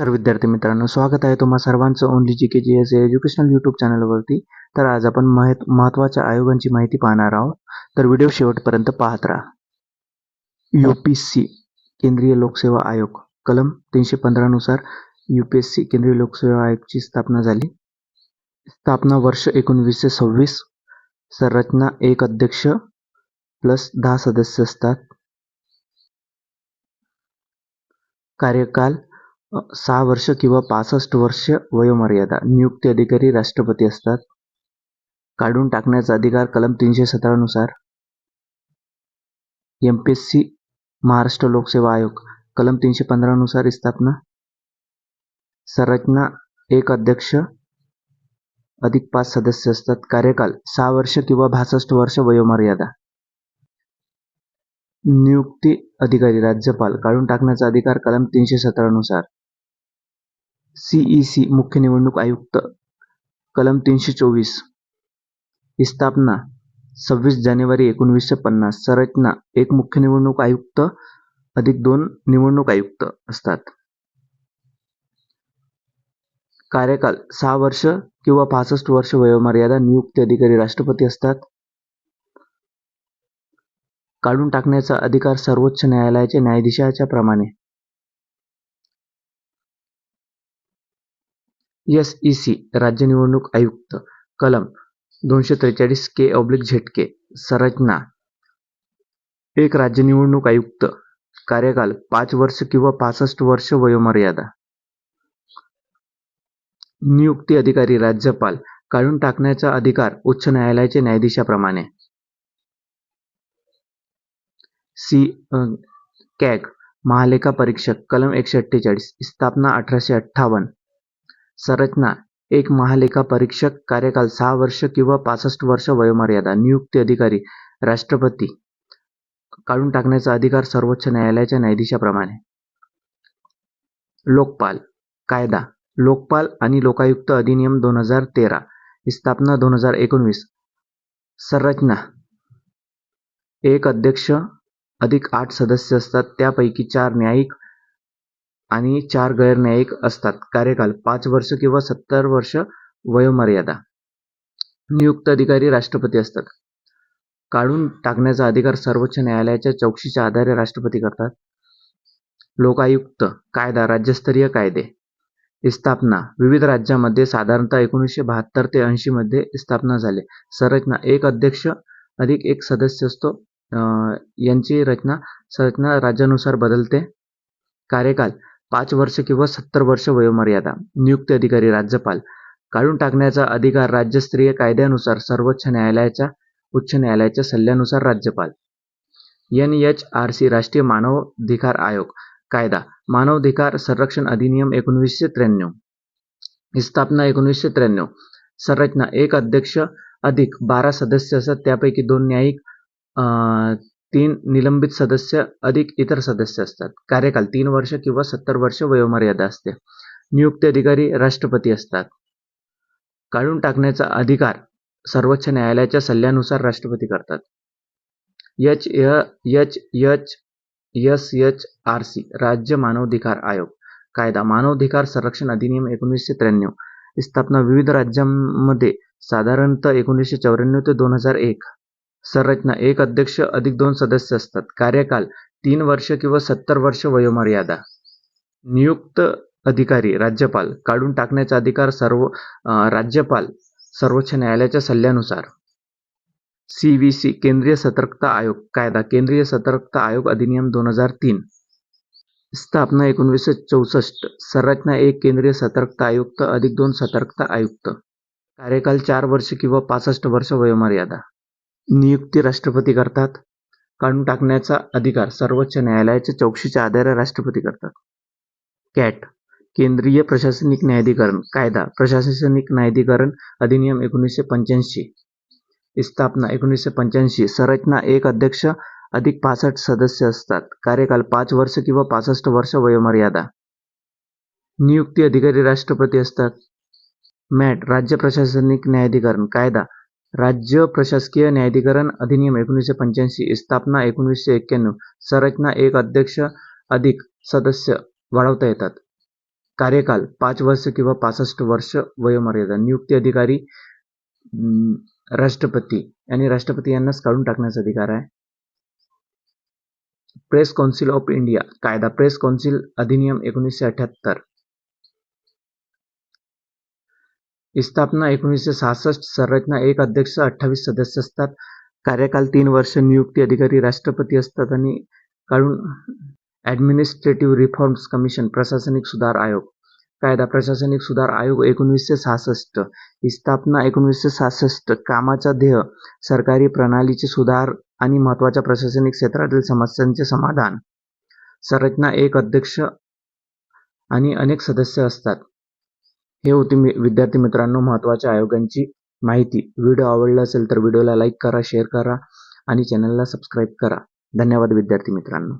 तर विद्यार्थी मित्रांनो स्वागत आहे तुम्हा सर्वांचं only G K G S educational YouTube चॅनलवरती. तर आज आपण महत् महत्त्वाच्या आयोगांची माहिती पाहणार आहोत. तर व्हिडिओ शेवटपर्यंत पाहत राहा. यू पी सी केंद्रीय लोकसेवा आयोग. कलम तीनशे पंधरानुसार यू पी एस सी केंद्रीय लोकसेवा आयोगची स्थापना झाली. स्थापना वर्ष एकोणवीसशे सव्वीस. संरचना एक अध्यक्ष प्लस दहा सदस्य असतात. कार्यकाल सहा वर्ष किंवा पासष्ट वर्ष वयोमर्यादा. नियुक्ती अधिकारी राष्ट्रपती असतात. काढून टाकण्याचा अधिकार कलम तीनशे सतरानुसार M P S C Maharashtra लोकसेवा आयोग. कलम तीनशे पंधरानुसार स्थापना. संरचना एक अध्यक्ष. अधिक पाच सदस्य असतात. कार्यकाल सहा वर्ष किंवा बासष्ट वर्ष वयोमर्यादा. नियुक्ती अधिकारी राज्यपाल. काढून टाकण्याचा अधिकार कलम तीनशे सतरानुसार सीईसी मुख्य निवडणूक आयुक्त कलम तीनशे चोवीस. स्थापना सव्वीस जानेवारी एकोणवीसशे पन्नास संरचना एक मुख्य निवडणूक आयुक्त अधिक दोन निवडणूक आयुक्त असतात. कार्यकाल सहा वर्ष किंवा पासष्ट वर्ष वयोमर्यादा नियुक्ती अधिकारी राष्ट्रपती असतात. काढून टाकण्याचा अधिकार सर्वोच्च न्यायालयाच्या न्यायाधीशाच्या प्रमाणे. एस ई सी राज्य निवडणूक आयुक्त कलम दोनशे त्रेचाळीस के ऑब्लिक झेटके संरचना. एक राज्य निवडणूक आयुक्त कार्यकाल पाच वर्ष किंवा पासष्ट वर्ष वयोमर्यादा. नियुक्ती अधिकारी राज्यपाल काढून टाकण्याचा अधिकार उच्च न्यायालयाच्या न्यायाधीशाप्रमाणे. सी कॅग महालेखा परीक्षक कलम एकशे अठ्ठेचाळीस स्थापना अठराशे अठ्ठावन्न. संरचना एक महालेखा परीक्षक कार्यकाल सहा वर्ष किंवा पासष्ट वर्ष वयोमर्यादा नियुक्ती अधिकारी राष्ट्रपती. काढून टाकण्याचा अधिकार सर्वोच्च न्यायालयाच्या न्यायाधीशाप्रमाणे. लोकपाल कायदा लोकपाल आणि लोकायुक्त अधिनियम दोन हजार तेरा स्थापना दोन हजार एकोणवीस. संरचना एक अध्यक्ष अधिक आठ सदस्य असतात त्यापैकी चार न्यायिक आणि चार गैरन्यायिक असतात. कार्यकाल पाच वर्ष किंवा सत्तर वर्ष वयोमर्यादा. नियुक्त अधिकारी राष्ट्रपती असतात. काढून टाकण्याचा अधिकार सर्वोच्च न्यायालयाच्या चौकशीच्या आधारे राष्ट्रपती करतात. लोकायुक्त कायदा राज्यस्तरीय कायदे स्थापना विविध राज्यामध्ये साधारणतः एकोणीसशे बहात्तर ते ऐंशी मध्ये स्थापना झाले. संरचना एक अध्यक्ष अधिक एक सदस्य असतो. यांची रचना संरचना राज्यानुसार बदलते. कार्यकाल पाच वर्ष किंवा सत्तर वर्ष वयोमर्यादा. नियुक्त अधिकारी राज्यपाल. काढून टाकण्याचा अधिकार राज्यस्तरीय कायद्यानुसार सर्वोच्च न्यायालयाच्या उच्च न्यायालयाच्या सल्ल्यानुसार राज्यपाल. एन एच आर सी राष्ट्रीय मानवाधिकार आयोग. कायदा. मानवाधिकार संरक्षण अधिनियम एकोणवीसशे त्र्याण्णव. स्थापना एकोणीसशे त्र्याण्णव. संरचना. एक अध्यक्ष अधिक बारा सदस्य असतात. त्यापैकी दोन न्यायिक तीन निलंबित सदस्य अधिक इतर सदस्य असतात. कार्यकाल तीन वर्ष किंवा सत्तर वर्ष वयोमर्यादा असते. नियुक्त अधिकारी राष्ट्रपती असतात. काढून टाकण्याचा अधिकार सर्वोच्च न्यायालयाच्या सल्ल्यानुसार राष्ट्रपती करतात. H H H S H R C राज्य मानवाधिकार आयोग कायदा मानवाधिकार संरक्षण अधिनियम एकोणीसशे त्र्याण्णव स्थापना विविध राज्यांमध्ये साधारणतः एकोणीसशे चौऱ्याण्णव ते दोन हजार एक. संरचना. एक अध्यक्ष अधिक दोन सदस्य असतात. कार्यकाल तीन वर्ष किंवा सत्तर वर्ष वयोमर्यादा. नियुक्त अधिकारी राज्यपाल. काढून टाकण्याचा अधिकार सर्व राज्यपाल सर्वोच्च न्यायालयाच्या सल्ल्यानुसार. सी व्ही सी केंद्रीय सतर्कता आयोग कायदा केंद्रीय सतर्कता आयोग अधिनियम दोन हजार तीन. स्थापना एकोणवीसशे चौसष्ट. संरचना एक केंद्रीय सतर्कता आयुक्त अधिक दोन सतर्कता आयुक्त. कार्यकाल चार वर्ष किंवा पासष्ट वर्ष वयोमर्यादा. नियुक्ती राष्ट्रपती करतात. काढून टाकण्याचा अधिकार सर्वोच्च न्यायालयाच्या चौकशीच्या आधारे राष्ट्रपती करतात. कॅट केंद्रीय प्रशासनिक न्यायाधिकरण कायदा प्रशासनिक न्यायाधिकरण अधिनियम एकोणीसशे पंच्याऐंशी. स्थापना एकोणीसशे पंच्याऐंशी. संरचना एक अध्यक्ष अधिक पासष्ट सदस्य असतात. कार्यकाल पाच वर्ष किंवा पासष्ट वर्ष वयोमर्यादा. नियुक्ती अधिकारी राष्ट्रपती असतात. मॅट राज्य प्रशासनिक न्यायाधिकरण कायदा राज्य प्रशासकीय न्यायाधिकरण अधिनियम एकोणीसशे पंच्याऐंशी स्थापना एकोणीसशे एक्क्याण्णव संरचना एक अध्यक्ष अधिक सदस्य वाढवता येतात. कार्यकाल पाच वर्ष किंवा पासष्ट वर्ष वयोमर्यादा. नियुक्ती अधिकारी राष्ट्रपती. आणि राष्ट्रपती यांनाच काढून टाकण्याचा अधिकार आहे. Press Council of India. कायदा प्रेस कौन्सिल अधिनियम एकोणीसशे अठ्ठ्याहत्तर स्थापना एकोणीसशे सहासष्ट संरचना एक अध्यक्ष अठ्ठावीस सदस्य असतात. कार्यकाल तीन वर्ष नियुक्ती अधिकारी राष्ट्रपती असतात आणि काढून ॲडमिनिस्ट्रेटिव्ह रिफॉर्म्स कमिशन प्रशासनिक सुधार आयोग. कायदा प्रशासनिक सुधार आयोग एकोणीसशे सहासष्ट. स्थापना एकोणीसशे सहासष्ट कामाचा ध्येय सरकारी प्रणालीचे सुधार आणि महत्त्वाच्या प्रशासनिक क्षेत्रातील समस्यांचे समाधान. संरचना एक अध्यक्ष आणि अनेक सदस्य असतात. हे होती मी विद्यार्थी मित्रांनो महत्त्वाच्या आयोगांची माहिती. व्हिडिओ आवडला असेल तर व्हिडिओला लाईक करा शेअर करा आणि चॅनलला सबस्क्राईब करा. धन्यवाद विद्यार्थी मित्रांनो.